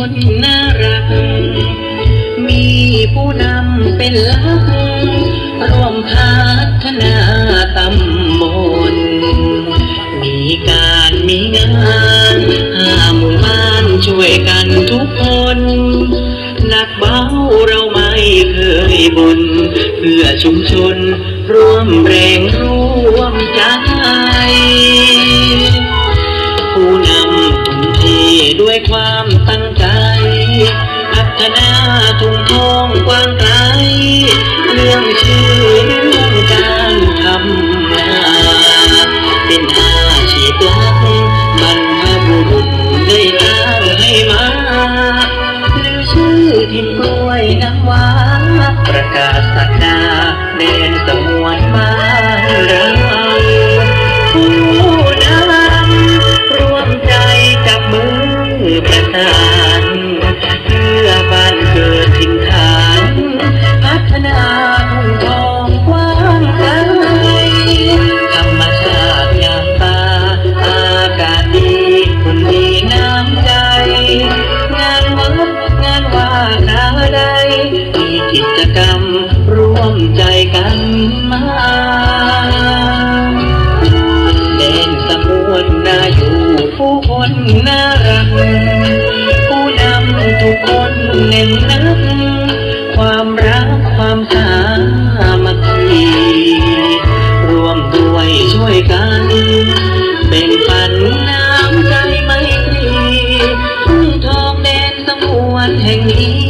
คนน่ารัก มีผู้นำเป็นหลัก ร่วมพัฒนาตำบล มีการมีงานห้าหมู่บ้านช่วยกันทุกคนหนักเบาเราไม่เคยบน่นเพื่อชุมชนร่วมแรงร่วมใจผู้นำทุ่มเทด้วยความ กว้างไกลเรื่องชื่อเรื่องการทำนาเป็นอาชีพหลักบรรพบุรุษได้ตั้งให้มาหรือชื่อทินกล้วยน้ำว้าประกาศสักดาแดนสมวนบ้านเราผู้นำรวมใจจับมือประสาน ใจกันมาแดนสมวนนาอยู่ผู้คนน่ารัก ผู้นำทุกคนเน้นนักความรักความสามัคคีรวมด้วยช่วยกันเป็นปันน้ำใจไม่ตรีทุ่งทองแดนสมวนแห่งนี้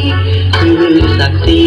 คือศักดิ์ศรี